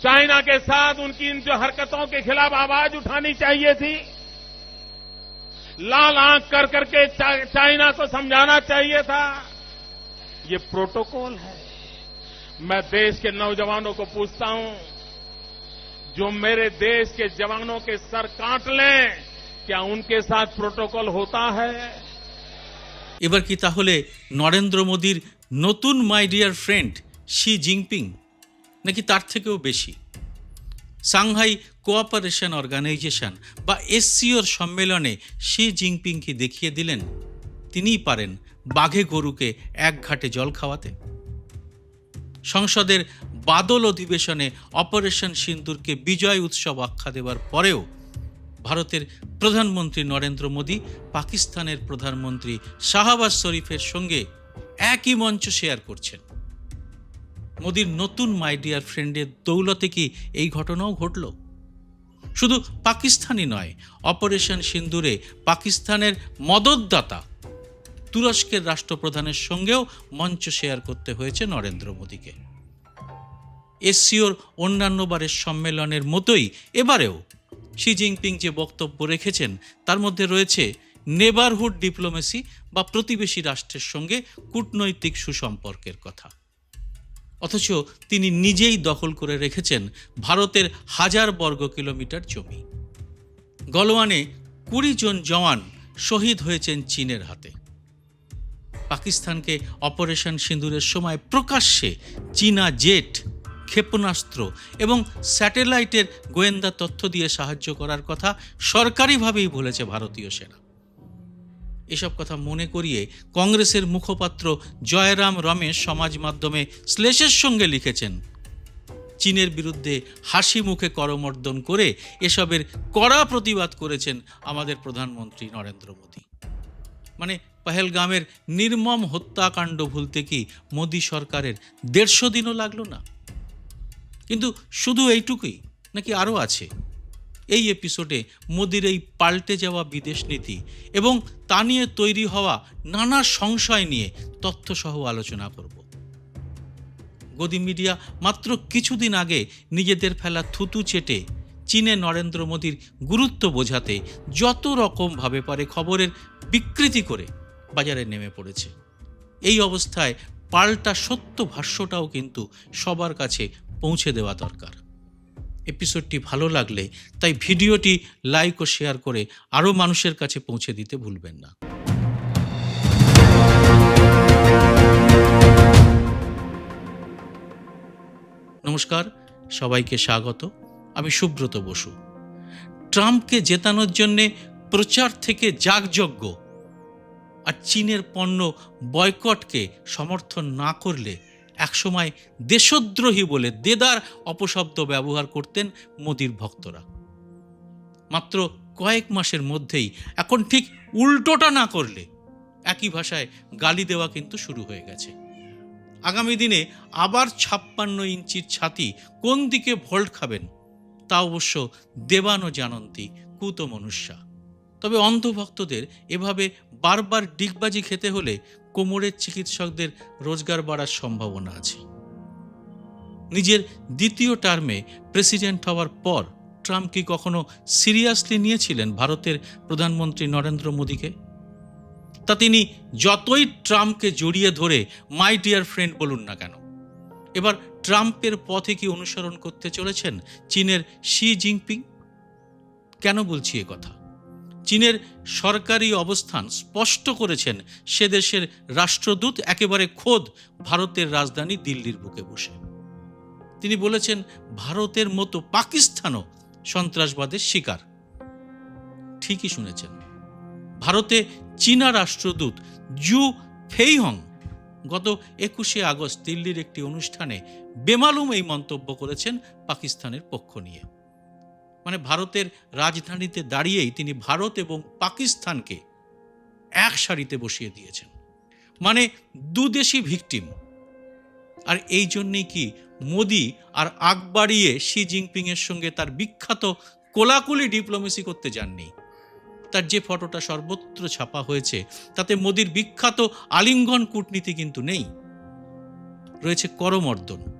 China के साथ उनकी इन जो हरकतों के खिलाफ आवाज उठानी चाहिए थी लाल आंख कर करके चा- चाइना को समझाना चाहिए था ये प्रोटोकॉल है मैं देश के नौजवानों को पूछता हूं जो मेरे देश के जवानों के सर काट लें क्या उनके साथ प्रोटोकॉल होता है এবার কি তাহলে নরেন্দ্র মোদীর নতুন my dear friend Xi Jinping নাকি তার থেকেও বেশি? সাংহাই কোঅপারেশন অর্গানাইজেশন বা এসসিওর সম্মেলনে শি জিনপিংকে দেখিয়ে দিলেন, তিনিই পারেন বাঘে গরুকে এক ঘাটে জল খাওয়াতে। সংসদের বাদল অধিবেশনে অপারেশন সিন্দুরকে বিজয় উৎসব আখ্যা দেওয়ার পরেও ভারতের প্রধানমন্ত্রী নরেন্দ্র মোদী, পাকিস্তানের প্রধানমন্ত্রী শাহবাজ শরীফের সঙ্গে একই মঞ্চ শেয়ার করছেন। মোদীর নতুন মাই ডিয়ার ফ্রেন্ডের দৌলতে কি এই ঘটনাও ঘটল? শুধু পাকিস্তানি নয়, অপারেশন সিন্দুরে পাকিস্তানের মদতদাতা তুরস্কের রাষ্ট্রপ্রধানের সঙ্গেও মঞ্চ শেয়ার করতে হয়েছে নরেন্দ্র মোদীকে। এসসিওর অন্যান্য বারের সম্মেলনের মতোই এবারেও শি জিনপিং যে বক্তব্য রেখেছেন, তার মধ্যে রয়েছে নেবারহুড ডিপ্লোমেসি বা প্রতিবেশী রাষ্ট্রের সঙ্গে কূটনৈতিক সুসম্পর্কের কথা। অথচ তিনি নিজেই দখল করে রেখেছেন ভারতের হাজার বর্গ কিলোমিটার জমি। গলওয়ানে কুড়ি জন জওয়ান শহীদ হয়েছেন চীনের হাতে। পাকিস্তানকে অপারেশন সিঁদুরের সময় প্রকাশ্যে চীনা জেট, ক্ষেপণাস্ত্র এবং স্যাটেলাইটের গোয়েন্দা তথ্য দিয়ে সাহায্য করার কথা সরকারিভাবেই বলেছে ভারতীয় সেনা। এসব কথা মনে করিয়ে কংগ্রেসের মুখপাত্র জয়রাম রমেশ সমাজ মাধ্যমে শ্লেষের সঙ্গে লিখেছেন, চীনের বিরুদ্ধে হাসি মুখে করমর্দন করে এসবের কড়া প্রতিবাদ করেছেন আমাদের প্রধানমন্ত্রী নরেন্দ্র মোদী। মানে পহেলগামের নির্মম হত্যাকাণ্ড ভুলতে কি মোদী সরকারের দেড়শো দিনও লাগল না? কিন্তু শুধু এইটুকুই, নাকি আরও আছে? এই এপিসোডে মোদির এই পাল্টে যাওয়া বিদেশ নীতি এবং তা নিয়ে তৈরি হওয়া নানা সংশয় নিয়ে তথ্যসহ আলোচনা করব। গদি মিডিয়া মাত্র কিছুদিন আগে নিজেদের ফেলা থুতু চেটে চীনে নরেন্দ্র মোদীর গুরুত্ব বোঝাতে যত রকমভাবে পারে খবরের বিকৃতি করে বাজারে নেমে পড়েছে। এই অবস্থায় পাল্টা সত্য ভাষ্যটাও কিন্তু সবার কাছে পৌঁছে দেওয়া দরকার। এপিসোডটি ভালো লাগলে তাই ভিডিওটি লাইক ও শেয়ার করে আরও মানুষের কাছে পৌঁছে দিতে ভুলবেন না। নমস্কার, সবাইকে স্বাগত। আমি সুব্রত বসু। ট্রাম্পকে জেতানোর জন্যে প্রচার থেকে যাগযজ্ঞ আর চীনের পণ্য বয়কটকে সমর্থন না করলে একসময় দেশদ্রোহী বলে দেদার অপশব্দ ব্যবহার করতেন মোদির ভক্তরা। মাত্র কয়েক মাসের মধ্যেই এখন ঠিক উল্টোটা না করলে একই ভাষায় গালি দেওয়া কিন্তু শুরু হয়ে গেছে। আগামী দিনে আবার ছাপ্পান্ন ইঞ্চির ছাতি কোন দিকে ভোল্ট খাবেন তা অবশ্য দেবানো জানন্তি কুত মনুষ্যা তবে অন্ধভক্তদের এভাবে বারবার ডিগবাজি খেতে হলে কোমরের চিকিৎসকদের রোজগার বাড়ার সম্ভাবনা আছে। নিজের দ্বিতীয় টার্মে প্রেসিডেন্ট হওয়ার পর ট্রাম্প কি কখনো সিরিয়াসলি নিয়েছিলেন ভারতের প্রধানমন্ত্রী নরেন্দ্র মোদীকে? তা তিনি যতই ট্রাম্পকে জড়িয়ে ধরে, মাই ডিয়ার ফ্রেন্ড বলুন না কেন। এবার ট্রাম্পের পথে কি অনুসরণ করতে চলেছেন চীনের শি জিনপিং? কেন বলছি কথা? চীনের সরকারি অবস্থান স্পষ্ট করেছেন সে দেশের রাষ্ট্রদূত, একেবারে খোদ ভারতের রাজধানী দিল্লির বুকে বসে। তিনি বলেছেন, ভারতের মতো পাকিস্তানও সন্ত্রাসবাদের শিকার। ঠিকই শুনেছেন, ভারতে চীনা রাষ্ট্রদূত জু ফেইহং গত একুশে আগস্ট দিল্লির একটি অনুষ্ঠানে বেমালুম এই মন্তব্য করেছেন পাকিস্তানের পক্ষ নিয়ে। মানে ভারতের রাজধানীতে দাঁড়িয়েই তিনি ভারত এবং পাকিস্তানকে এক সারিতে বসিয়ে দিয়েছেন। মানে দুদেশি ভিকটিম। আর এই জন্যেই কি মোদি আর আগ বাড়িয়ে শি জিনপিংয়ের সঙ্গে তার বিখ্যাত কোলাকুলি ডিপ্লোমেসি করতে যাননি। তার যে ফটোটা সর্বত্র ছাপা হয়েছে, তাতে মোদির বিখ্যাত আলিঙ্গন কূটনীতি কিন্তু নেই। রয়েছে করমর্দন।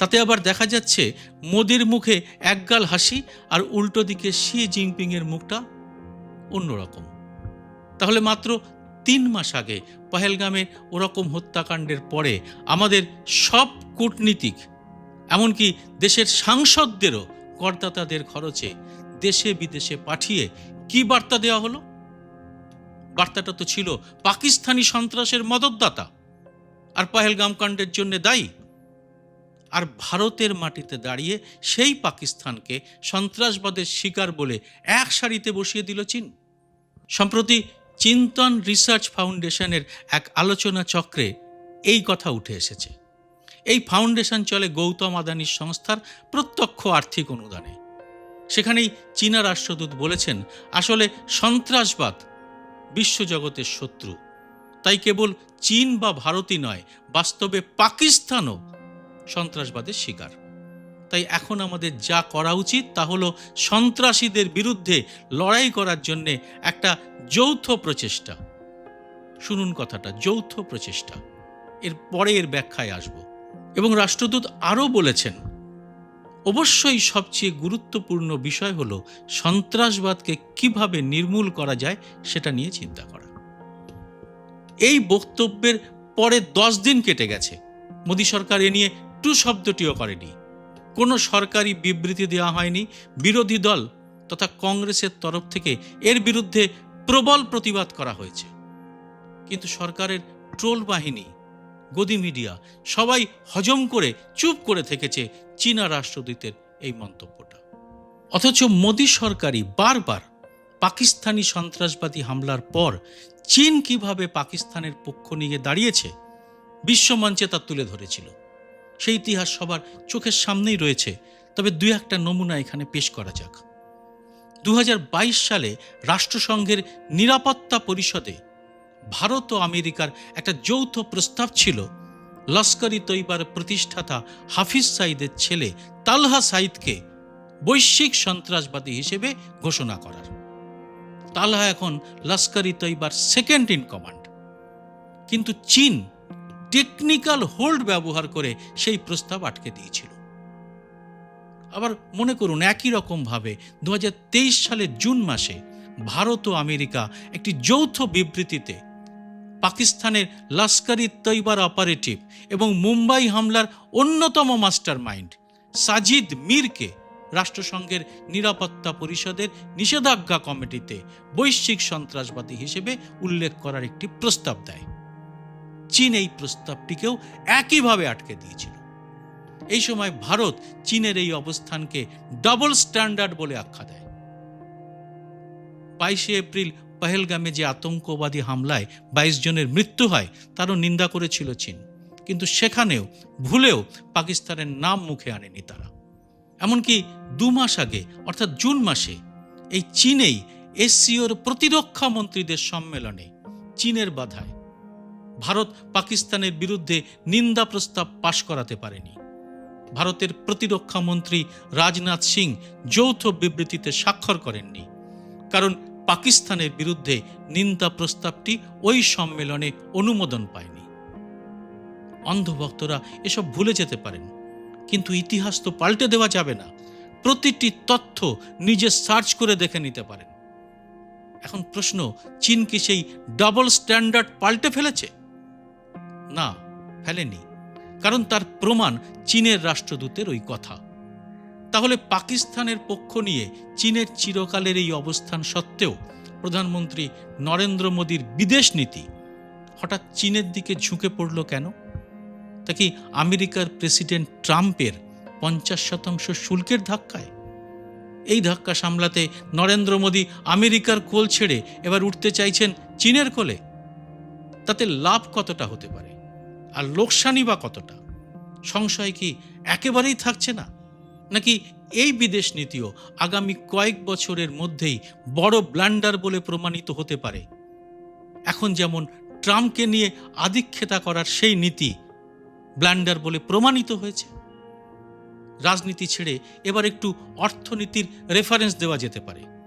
তাতে আবার দেখা যাচ্ছে মোদির মুখে একগাল হাসি আর উল্টো দিকে শি জিনপিংয়ের মুখটা অন্যরকম। তাহলে মাত্র তিন মাস আগে পহেলগামে ওরকম হত্যাকাণ্ডের পরে আমাদের সব কূটনীতিক, এমনকি দেশের সাংসদদেরও করদাতাদের খরচে দেশে বিদেশে পাঠিয়ে কি বার্তা দেওয়া হলো? বার্তাটা তো ছিল পাকিস্তানি সন্ত্রাসের মদতদাতা। আর পহেলগাম কাণ্ডের জন্য দায়ী আর ভারতের মাটিতে দাঁড়িয়ে সেই পাকিস্তানকে সন্ত্রাসবাদের শিকার বলে এক সারিতে বসিয়ে দিল চীন। সম্প্রতি চিন্তন রিসার্চ ফাউন্ডেশনের এক আলোচনা চক্রে এই কথা উঠে এসেছে। এই ফাউন্ডেশন চলে গৌতম আদানির সংস্থার প্রত্যক্ষ আর্থিক অনুদানে। সেখানেই চীনা রাষ্ট্রদূত বলেছেন, আসলে সন্ত্রাসবাদ বিশ্বজগতের শত্রু। তাই কেবল চীন বা ভারতই নয়, বাস্তবে পাকিস্তানও সন্ত্রাসবাদের শিকার। তাই এখন আমাদের যা করা উচিত তা হলো সন্ত্রাসীদের বিরুদ্ধে লড়াই করার জন্যে একটা যৌথ প্রচেষ্টা। শুনুন কথাটা, যৌথ প্রচেষ্টা। এর পরে এর ব্যাখ্যায় আসব। এবং রাষ্ট্রদূত আরও বলেছেন, অবশ্যই সবচেয়ে গুরুত্বপূর্ণ বিষয় হলো সন্ত্রাসবাদকে কীভাবে নির্মূল করা যায় সেটা নিয়ে চিন্তা করা। এই বক্তব্যের পরে দশ দিন কেটে গেছে। মোদী সরকার এ নিয়ে টু শব্দটিও করেনি। কোনো সরকারি বিবৃতি দেওয়া হয়নি। বিরোধী দল তথা কংগ্রেসের তরফ থেকে এর বিরুদ্ধে প্রবল প্রতিবাদ করা হয়েছে। কিন্তু সরকারের ট্রোল বাহিনী, গদি মিডিয়া সবাই হজম করে, চুপ করে থেকেছে চীনা রাষ্ট্রদূতের এই মন্তব্যটা। অথচ মোদী সরকারই বারবার পাকিস্তানি সন্ত্রাসবাদী হামলার পর চীন কীভাবে পাকিস্তানের পক্ষ নিয়ে দাঁড়িয়েছে, বিশ্বমঞ্চে তা তুলে ধরেছিল। সেই ইতিহাস সবার চোখের সামনেই রয়েছে। তবে দুই একটা নমুনা এখানে পেশ করা যাক। দু হাজার বাইশ সালে রাষ্ট্রসংঘের নিরাপত্তা পরিষদে ভারত ও আমেরিকার একটা যৌথ প্রস্তাব ছিল লস্কর তৈবার প্রতিষ্ঠাতা হাফিজ সাইদের ছেলে তালহা সাইদকে বৈশ্বিক সন্ত্রাসবাদী হিসেবে ঘোষণা করার। তালহা এখন লস্কর তৈবার সেকেন্ড ইন কমান্ড। কিন্তু চীন টেকনিক্যাল হোল্ড ব্যবহার করে সেই প্রস্তাব আটকে দিয়েছিল। আবার মনে করুন, একই রকমভাবে দু হাজার তেইশ সালের জুন মাসে ভারত ও আমেরিকা একটি যৌথ বিবৃতিতে পাকিস্তানের লস্করি তৈবার অপারেটিভ এবং মুম্বাই হামলার অন্যতম মাস্টার মাইন্ড সাজিদ মীরকে রাষ্ট্রসংঘের নিরাপত্তা পরিষদের নিষেধাজ্ঞা কমিটিতে বৈশ্বিক সন্ত্রাসবাদী হিসেবে উল্লেখ করার একটি প্রস্তাব দেয়। চীন এই প্রস্তাবটিকেও একইভাবে আটকে দিয়েছিল। এই সময় ভারত চীনের এই অবস্থানকে ডবল স্ট্যান্ডার্ড বলে আখ্যা দেয়। বাইশে এপ্রিল পহেলগামে যে আতঙ্কবাদী হামলায় বাইশ জনের মৃত্যু হয়, তারও নিন্দা করেছিল চীন। কিন্তু সেখানেও, ভুলেও পাকিস্তানের নাম মুখে আনেনি তারা। এমনকি দু মাস আগে, অর্থাৎ জুন মাসে, এই চীনেই এসসিওর প্রতিরক্ষা মন্ত্রীদের সম্মেলনে চীনের বাধায় ভারত পাকিস্তানের বিরুদ্ধে নিন্দা প্রস্তাব পাশ করাতে পারেনি। ভারতের প্রতিরক্ষা মন্ত্রী রাজনাথ সিং যৌথ বিবৃতিতে স্বাক্ষর করেননি, কারণ পাকিস্তানের বিরুদ্ধে নিন্দা প্রস্তাবটি ওই সম্মেলনে অনুমোদন পায়নি। অন্ধভক্তরা এসব ভুলে যেতে পারেন, কিন্তু ইতিহাস তো পাল্টে দেওয়া যাবে না। প্রতিটি তথ্য নিজে সার্চ করে দেখে নিতে পারেন। এখন প্রশ্ন, চীন কি সেই ডাবল স্ট্যান্ডার্ড পাল্টে ফেলেছে? না, ফেলেনি। কারণ তার প্রমাণ চীনের রাষ্ট্রদূতের ওই কথা। তাহলে পাকিস্তানের পক্ষ নিয়ে চীনের চিরকালের এই অবস্থান সত্ত্বেও প্রধানমন্ত্রী নরেন্দ্র মোদীর বিদেশ নীতি হঠাৎ চীনের দিকে ঝুঁকে পড়ল কেন? তা কি আমেরিকার প্রেসিডেন্ট ট্রাম্পের পঞ্চাশ শতাংশ শুল্কের ধাক্কায়? এই ধাক্কা সামলাতে নরেন্দ্র মোদী আমেরিকার কোল ছেড়ে এবার উঠতে চাইছেন চীনের কোলে। তাতে লাভ কতটা হতে পারে? আর লোকসানি বা কতটা? সংশয় কি একেবারেই থাকছে না? নাকি এই বিদেশ নীতিও আগামী কয়েক বছরের মধ্যেই বড় ব্ল্যান্ডার বলে প্রমাণিত হতে পারে? এখন যেমন ট্রাম্পকে নিয়ে আদিক্ষেতা করার সেই নীতি ব্ল্যান্ডার বলে প্রমাণিত হয়েছে। রাজনীতি ছেড়ে এবার একটু অর্থনীতির রেফারেন্স দেওয়া যেতে পারে।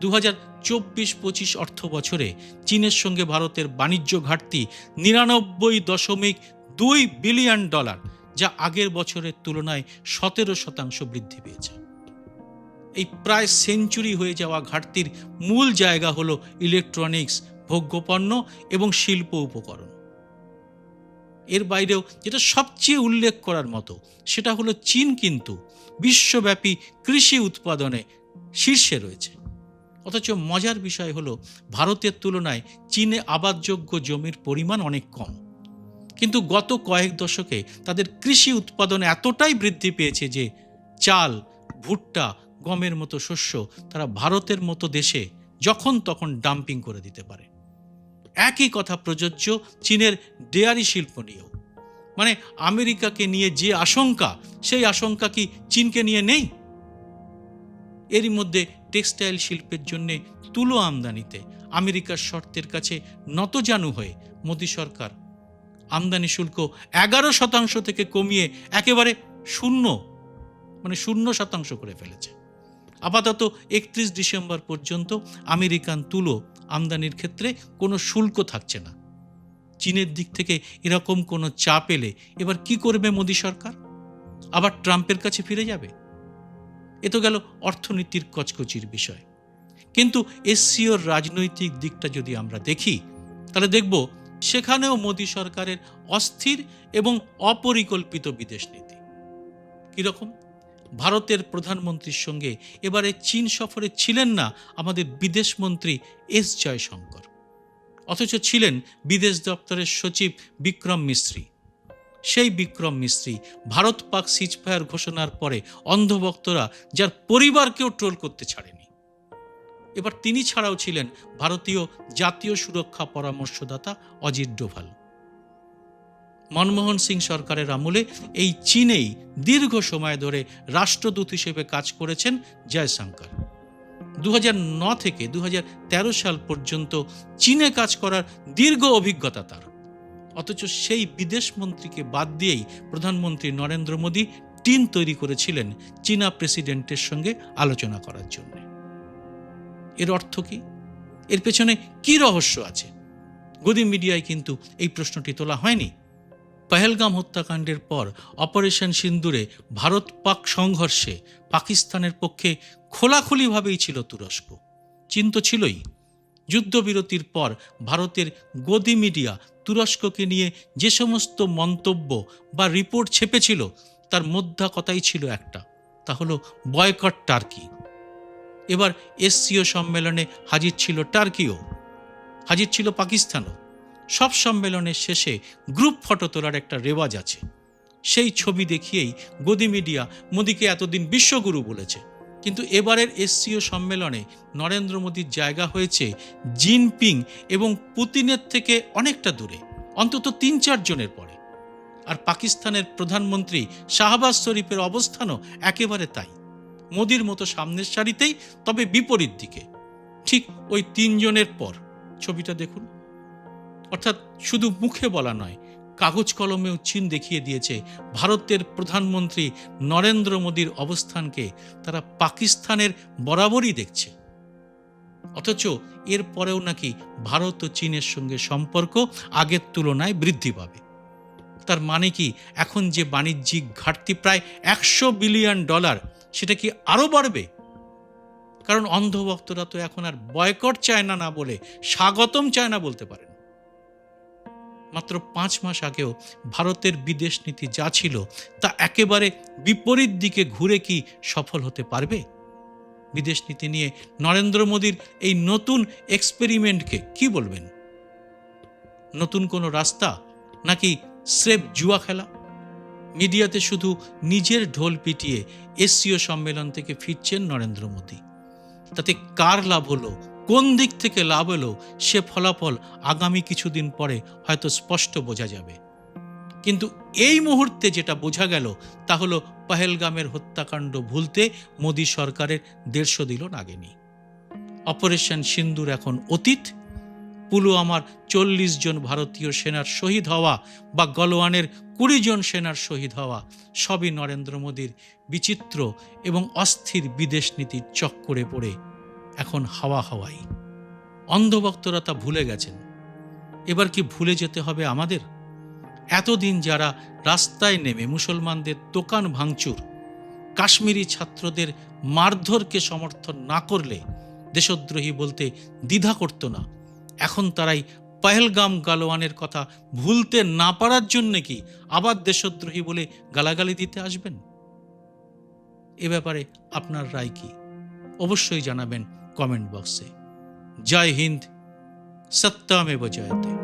দু হাজার চব্বিশ পঁচিশ অর্থ বছরে চীনের সঙ্গে ভারতের বাণিজ্য ঘাটতি নিরানব্বই দশমিক দুই বিলিয়ন ডলার, যা আগের বছরের তুলনায় সতেরো শতাংশ বৃদ্ধি পেয়েছে। এই প্রায় সেঞ্চুরি হয়ে যাওয়া ঘাটতির মূল জায়গা হলো ইলেকট্রনিক্স, ভোগ্যপণ্য এবং শিল্প উপকরণ। এর বাইরেও যেটা সবচেয়ে উল্লেখ করার মতো, সেটা হলো চীন কিন্তু বিশ্বব্যাপী কৃষি উৎপাদনে শীর্ষে রয়েছে। অথচ মজার বিষয় হলো, ভারতের তুলনায় চীনে আবাদযোগ্য জমির পরিমাণ অনেক কম। কিন্তু গত কয়েক দশকে তাদের কৃষি উৎপাদন এতটাই বৃদ্ধি পেয়েছে যে, চাল, ভুট্টা, গমের মতো শস্য তারা ভারতের মতো দেশে যখন তখন ডাম্পিং করে দিতে পারে। একই কথা প্রযোজ্য চীনের ডেয়ারি শিল্প নিয়েও। মানে আমেরিকাকে নিয়ে যে আশঙ্কা, সেই আশঙ্কা কি চীনকে নিয়ে নেই? এরই মধ্যে টেক্সটাইল শিল্পের জন্য তুলো আমদানিতে আমেরিকার শর্তের কাছে নতজানু হয়ে মোদী সরকার। আমদানি শুল্ক এগারো শতাংশ থেকে কমিয়ে একেবারে শূন্য মানে শূন্য শতাংশ করে ফেলেছে। আপাতত একত্রিশ ডিসেম্বর পর্যন্ত আমেরিকান তুলো আমদানির ক্ষেত্রে কোনো শুল্ক থাকছে না। চীনের দিক থেকে এরকম কোনো চাপ এলে এবার কি করবে মোদী সরকার? আবার ট্রাম্পের কাছে ফিরে যাবে? এ তো গেল অর্থনীতির কচকচির বিষয়। কিন্তু এসসিওর রাজনৈতিক দিকটা যদি আমরা দেখি, তাহলে দেখব সেখানেও মোদী সরকারের অস্থির এবং অপরিকল্পিত বিদেশ নীতি। কীরকম? ভারতের প্রধানমন্ত্রীর সঙ্গে এবারে চীন সফরে ছিলেন না আমাদের বিদেশ মন্ত্রী এস জয়শঙ্কর। অথচ ছিলেন বিদেশ দপ্তরের সচিব বিক্রম মিস্ত্রি। সেই বিক্রম মিস্ত্রি ভারত পাক সিজফায়ার ঘোষণার পরে অন্ধভক্তরা যার পরিবারকেও ট্রোল করতে ছাড়েনি। এবার তিনি ছাড়াও ছিলেন ভারতীয় জাতীয় সুরক্ষা পরামর্শদাতা অজিত ডোভাল। মনমোহন সিং সরকারের আমলে এই চীনেই দীর্ঘ সময় ধরে রাষ্ট্রদূত হিসেবে কাজ করেছেন জয়শঙ্কর। দু হাজার ন থেকে দু হাজার তেরো সাল পর্যন্ত চীনে কাজ করার দীর্ঘ অভিজ্ঞতা তার। অথচ সেই বিদেশ মন্ত্রীকে বাদ দিয়েই প্রধানমন্ত্রী নরেন্দ্র মোদী টিম তৈরি করেছিলেন চীনা প্রেসিডেন্টের সঙ্গে আলোচনা করার জন্য। এর অর্থ কি? এর পেছনে কি রহস্য আছে? গদি মিডিয়ায় কিন্তু এই প্রশ্নটি তোলা হয়নি। পহেলগাম হত্যাকাণ্ডের পর অপারেশন সিন্দুরে ভারত পাক সংঘর্ষে পাকিস্তানের পক্ষে খোলাখুলিভাবেই ছিল তুরস্ক। চিন্ত ছিলই যুদ্ধবিরতির পর ভারতের গদি মিডিয়া তুরস্ককে নিয়ে যে সমস্ত মন্তব্য বা রিপোর্ট ছেপেছিল, তার মধ্যা কথাই ছিল একটা। তা হলো বয়কট টার্কি। এবার এসসিও সম্মেলনে হাজির ছিল টার্কিও। হাজির ছিল পাকিস্তানও। সব সম্মেলনের শেষে গ্রুপ ফটো তোলার একটা রেওয়াজ আছে। সেই ছবি দেখিয়েই গদি মিডিয়া মোদীকে এতদিন বিশ্বগুরু বলেছে। কিন্তু এবারের এসসিও সম্মেলনে নরেন্দ্র মোদীর জায়গা হয়েছে জিনপিং এবং পুতিনের থেকে অনেকটা দূরে, অন্তত তিন চারজনের পরে। আর পাকিস্তানের প্রধানমন্ত্রী শাহবাজ শরীফের অবস্থানও একেবারে তাই। মোদির মতো সামনের সারিতেই, তবে বিপরীত দিকে। ঠিক ওই তিনজনের পর, ছবিটা দেখুন। অর্থাৎ শুধু মুখে বলা নয় কাগজ কলমেও চীন দেখিয়ে দিয়েছে, ভারতের প্রধানমন্ত্রী নরেন্দ্র মোদীর অবস্থানকে তারা পাকিস্তানের বরাবরই দেখছে। অথচ এর পরেও নাকি ভারত ও চীনের সঙ্গে সম্পর্ক আগের তুলনায় বৃদ্ধি পাবে। তার মানে কি, এখন যে বাণিজ্যিক ঘাটতি প্রায় একশো বিলিয়ন ডলার, সেটা কি আরও বাড়বে? কারণ অন্ধভক্তরা তো এখন আর বয়কট চায় না না বলে স্বাগতম চায় না বলতে পারেন। মাত্র পাঁচ মাস আগেও ভারতের বিদেশ নীতি যা ছিল তা একেবারে বিপরীত দিকে ঘুরে কি সফল হতে পারবে? বিদেশ নীতি নিয়ে নরেন্দ্র মোদীর এই নতুন এক্সপেরিমেন্টকে কি বলবেন? নতুন কোনো রাস্তা নাকি স্রেফ জুয়া খেলা? মিডিয়াতে শুধু নিজের ঢোল পিটিয়ে এসসিও সম্মেলন থেকে ফিরছেন নরেন্দ্র মোদী। তাতে কার লাভ হলো কোন দিক থেকে লাভ এলো, সে ফলাফল আগামী কিছুদিন পরে হয়তো স্পষ্ট বোঝা যাবে। কিন্তু এই মুহূর্তে যেটা বোঝা গেল, তা হলো পহেলগামের হত্যাকাণ্ড ভুলতে মোদী সরকারের দেড়শো দিল নাগেনি। অপারেশন সিন্দুর এখন অতীত। পুলওয়ামার চল্লিশ জন ভারতীয় সেনার শহীদ হওয়া বা গলওয়ানের কুড়ি জন সেনার শহীদ হওয়া, সবই নরেন্দ্র মোদীর বিচিত্র এবং অস্থির বিদেশ নীতির চক্করে পড়ে এখন হাওয়া হাওয়াই। অন্ধভক্তরা তা ভুলে গেছেন। এবার কি ভুলে যেতে হবে আমাদের? এতদিন যারা রাস্তায় নেমে মুসলমানদের দোকান ভাঙচুর, কাশ্মীরি ছাত্রদের মারধরকে সমর্থন না করলে দেশদ্রোহী বলতে দ্বিধা করত না। এখন তারাই পহেলগাম গালোয়ানের কথা ভুলতে না পারার জন্যে কি আবার দেশদ্রোহী বলে গালাগালি দিতে আসবেন? এ ব্যাপারে আপনার রায় কি? অবশ্যই জানাবেন कमेंट बॉक्स से। जय हिंद। सत्ता में बजाय थे